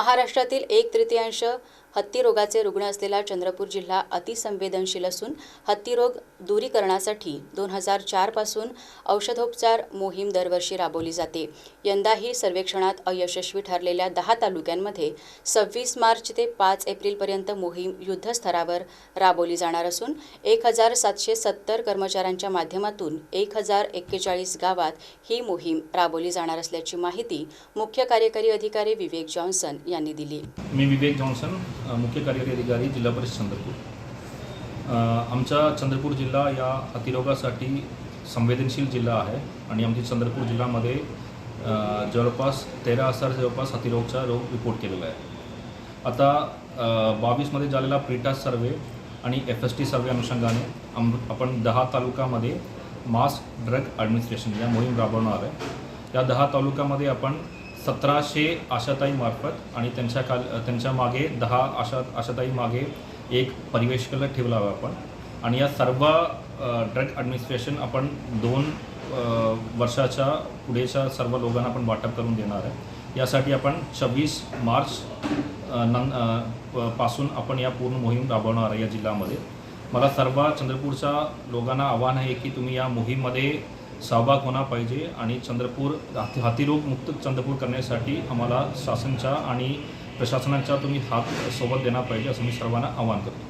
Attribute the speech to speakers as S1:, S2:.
S1: महाराष्ट्रातील एक तृतीयांश हत्ती रोगाचे रुग्ण असलेला चंद्रपूर जिल्हा अतिसंवेदनशील असून हत्तीरोग दूरीकरणासाठी दोन हजार चारपासून औषधोपचार मोहीम दरवर्षी राबवली जाते. यंदाही सर्वेक्षणात अयशस्वी ठरलेल्या दहा तालुक्यांमध्ये सव्वीस मार्च ते पाच एप्रिलपर्यंत मोहीम युद्धस्तरावर राबवली जाणार असून एक हजार सातशे सत्तर कर्मचाऱ्यांच्या माध्यमातून एक हजार एक्केचाळीस गावात ही मोहीम राबवली जाणार असल्याची माहिती मुख्य कार्यकारी अधिकारी विवेक जॉन्सन यांनी दिली.
S2: मी विवेक जॉन्सन मुख्य कार्यकारी अधिकारी जिल्हा परिषद चंद्रपूर. आमचा चंद्रपूर जिल्हा या अतिरोगासाठी संवेदनशील जिल्हा आहे आणि आमच्या चंद्रपूर जिल्ह्यामध्ये जवळपास तेरा हजार जवळपास अतिरोगचा रोग रिपोर्ट केलेला आहे. आता बावीसमध्ये झालेला प्रिटास सर्वे आणि एफ एस टी सर्वे अनुषंगाने आम आपण दहा तालुक्यामध्ये मास ड्रग ॲडमिनिस्ट्रेशन या मोहीम राबवणार आहे. या दहा तालुक्यामध्ये आपण सतराशे आशाताईमार्फत आणि त्यांच्या काल त्यांच्या मागे दहा आशा आशाताई मागे एक परिवेशकाला ठेवला हवा आपण. आणि या सर्व ड्रग ॲडमिनिस्ट्रेशन आपण दोन वर्षाच्या पुढेच्या सर्व लोकांना आपण वाटप करून देणार आहे. यासाठी आपण छव्वीस मार्च न पासून आपण या पूर्ण मोहीम राबवणार आहे या जिल्ह्यामध्ये. मला सर्व चंद्रपूरच्या लोकांना आव्हान आहे की तुम्ही या मोहीममध्ये सहभाग होणार पाहिजे आणि चंद्रपूर हाती हातीरोग मुक्त चंद्रपूर करण्यासाठी आम्हाला शासनच्या आणि प्रशासनाच्या तुम्ही हात सोबत देणार पाहिजे असं मी सर्वांना आवाहन करतो.